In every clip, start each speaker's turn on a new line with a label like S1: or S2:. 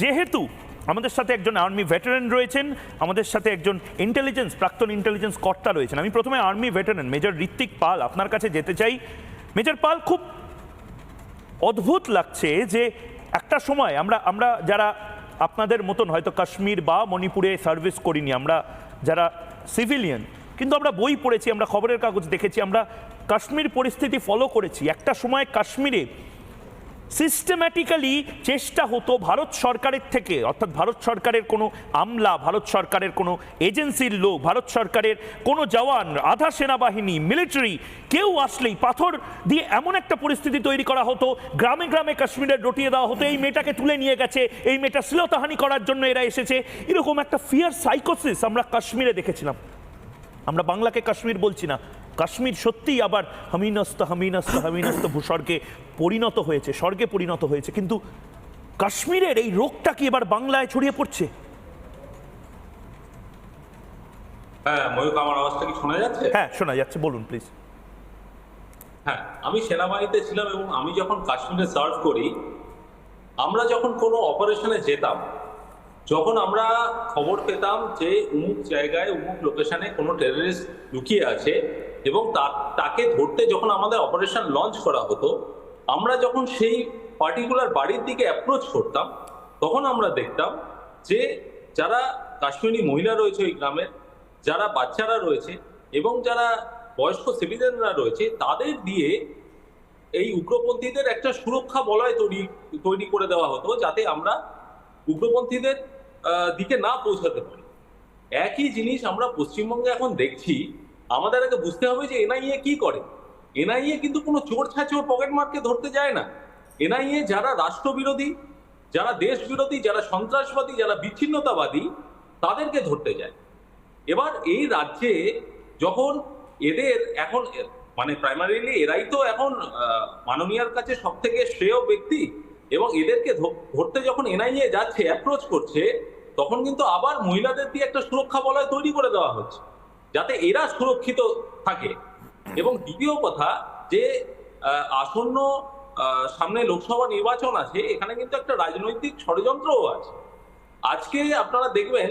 S1: যেহেতু আমাদের সাথে একজন আর্মি ভেটারেন রয়েছেন, আমাদের সাথে একজন ইন্টেলিজেন্স প্রাক্তন ইন্টেলিজেন্স কর্তা রয়েছেন। আমি প্রথমে army veteran major Ritwik Pal আপনার কাছে যেতে চাই। মেজর পাল খুব অদ্ভুত লাগছে যে একটা সময় আমরা আমরা যারা আপনাদের মতন হয়তো কাশ্মীর বা মণিপুরে সার্ভিস করিনি, আমরা যারা সিভিলিয়ান কিন্তু আমরা বই পড়েছি, আমরা খবরের কাগজ দেখেছি, আমরা কাশ্মীর পরিস্থিতি ফলো করেছি। একটা সময় কাশ্মীরে সিস্টেম্যাটিক্যালি চেষ্টা হতো ভারত সরকারের থেকে, অর্থাৎ ভারত সরকারের কোনো আমলা, ভারত সরকারের কোনো এজেন্সির লোক, ভারত সরকারের কোনো জওয়ান, আধা সেনাবাহিনী মিলিটারি কেউ আসলেই পাথর দিয়ে এমন একটা পরিস্থিতি তৈরি করা হতো, গ্রামে গ্রামে কাশ্মীরের রটিয়ে দেওয়া হতো, এই মেয়েটাকে তুলে নিয়ে গেছে, এই মেয়েটা শ্লীলতাহানি করার জন্য এরা এসেছে। এরকম একটা ফিয়ার সাইকোসিস আমরা কাশ্মীরে দেখেছিলাম। আমরা বাংলাকে কাশ্মীর বলছি না। কাশ্মীর সত্যিই আবার হামিনস্ত হামিনস্ত হামিনস্ত ভূস্বর্গে পরিণত হয়েছে স্বর্গে পরিণত হয়েছে। কিন্তু কাশ্মীরের এই রোগটা কি এবার বাংলায় ছড়িয়ে পড়ছে?
S2: হ্যাঁ ময়ূক আমার আওয়াজটা কি শোনা যাচ্ছে?
S1: হ্যাঁ শোনা যাচ্ছে বলুন প্লিজ
S2: হ্যাঁ আমি সেনাবাহিনীতে ছিলাম এবং আমি যখন কাশ্মীরে সার্ভ করি আমরা যখন কোনো অপারেশনে যেতাম যখন আমরা খবর পেতাম যে উমুক জায়গায়, উমুক লোকেশনে কোনো টেররিস্ট লুকিয়ে আছে এবং তাকে ধরতে যখন আমাদের অপারেশন লঞ্চ করা হতো, আমরা যখন সেই পার্টিকুলার বাড়ির দিকে অ্যাপ্রোচ করতাম, তখন আমরা দেখতাম যে যারা কাশ্মীরি মহিলা রয়েছে ওই গ্রামের, যারা বাচ্চারা রয়েছে এবং যারা বয়স্ক সিটিজেনরা রয়েছে, তাদের দিয়ে এই উগ্রপন্থীদের একটা সুরক্ষা বলয় তৈরি তৈরি করে দেওয়া হতো যাতে আমরা উগ্রপন্থীদের দিকে না পৌঁছাতে পারি। একই জিনিস আমরা পশ্চিমবঙ্গে এখন দেখছি, আমাদের আগে বুঝতে হবে যে এনআইএ কি করে। এনআইএ কিন্তু কোনো চোর ছাচোর পকেট মারকে ধরতে যায় না। এনআইএ যারা রাষ্ট্রবিরোধী, যারা দেশ বিরোধী যারা সন্ত্রাসবাদী, যারা বিচ্ছিন্নতাবাদী, তাদেরকে ধরতে যায়। এবার এই রাজ্যে যখন এদের এখন মানে প্রাইমারিলি এরাই তো এখন মাননীয়ার কাছে সব থেকে শ্রেয় ব্যক্তি এবং এদেরকে ধরতে যখন এনআইএ যাচ্ছে অ্যাপ্রোচ করছে, তখন কিন্তু আবার মহিলাদের দিয়ে একটা সুরক্ষা বলয় তৈরি করে দেওয়া হচ্ছে, যাতে এরা সুরক্ষিত থাকে। এবং দ্বিতীয় কথা যে আসন্ন সামনে লোকসভা নির্বাচন আছে, এখানে কিন্তু একটা রাজনৈতিক ষড়যন্ত্রও আছে। আজকে আপনারা দেখবেন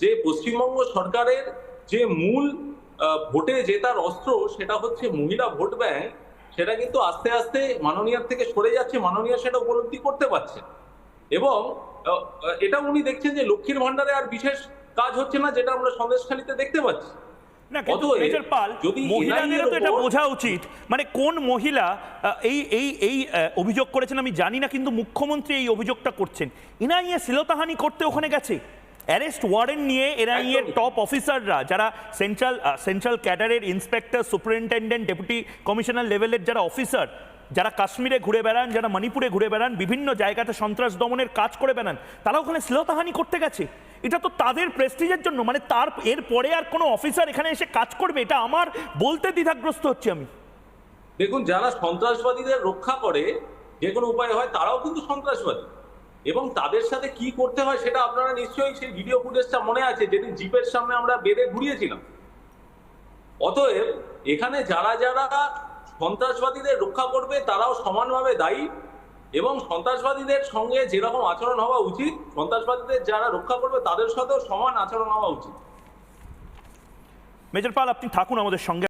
S2: যে পশ্চিমবঙ্গ সরকারের যে মূল ভোটে জেতার অস্ত্র, সেটা হচ্ছে মহিলা ভোট ব্যাংক সেটা কিন্তু আস্তে আস্তে মাননীয়ার থেকে সরে যাচ্ছে মাননীয় সেটা উপলব্ধি করতে পারছে। এবং এটা উনি দেখছেন যে লক্ষ্মীর ভান্ডারে আর বিশেষ কাজ হচ্ছে না যেটা আমরা সন্দেশখালীতে দেখতে পাচ্ছি।
S1: না কিন্তু
S2: অতএব,
S1: মেজর পাল মহিলাদেরও তো এটা বোঝা উচিত। মানে কোন মহিলা এই এই এই অভিযোগ করেছেন আমি জানি না কিন্তু মুখ্যমন্ত্রী এই অভিযোগটা করছেন। ইনাইয়ে শ্লীলতাহানি করতে ওখানে গেছে। অ্যারেস্ট ওয়ারেন্ট নিয়ে এনআইএর
S2: একদমই।
S1: টপ অফিসাররা যারা সেন্ট্রাল সেন্ট্রাল ক্যাডারের ইন্সপেক্টর সুপারিনটেন্ডেন্ট ডেপুটি কমিশনার লেভেলের যারা অফিসার যারা কাশ্মীরে ঘুরে বেড়ান যারা মণিপুরে ঘুরে বেড়ান বিভিন্ন জায়গাতে সন্ত্রাস দমনের কাজ করে বেড়ান তারা ওখানে শ্লীলতাহানি করতে গেছে। এটা তো তাদের প্রেস্টিজের জন্য মানে তার এর পরে আর কোনো অফিসার এখানে এসে কাজ করবে এটা আমার বলতে দ্বিধাগ্রস্ত হচ্ছে আমি।
S2: দেখুন যারা সন্ত্রাসবাদীদের রক্ষা করে যে কোনো উপায় হয় তারাও কিন্তু সন্ত্রাসবাদী। এবং তাদের সাথে কি করতে হয় সেটা আপনারা নিশ্চয়ই সেই ভিডিও ফুটেজটা মনে আছে, যেদিন জিপের সামনে আমরা বেঁধে ঘুরিয়েছিলাম। অতএব এখানে যারা যারা সন্ত্রাসবাদীদের রক্ষা করবে, তারাও সমানভাবে দায়ী এবং সন্ত্রাসবাদীদের সঙ্গে যেরকম আচরণ হওয়া উচিত, সন্ত্রাসবাদীদের যারা রক্ষা করবে, তাদের সাথেও সমান আচরণ হওয়া উচিত।
S1: মেজর পাল, আপনি থাকুন আমাদের সঙ্গে।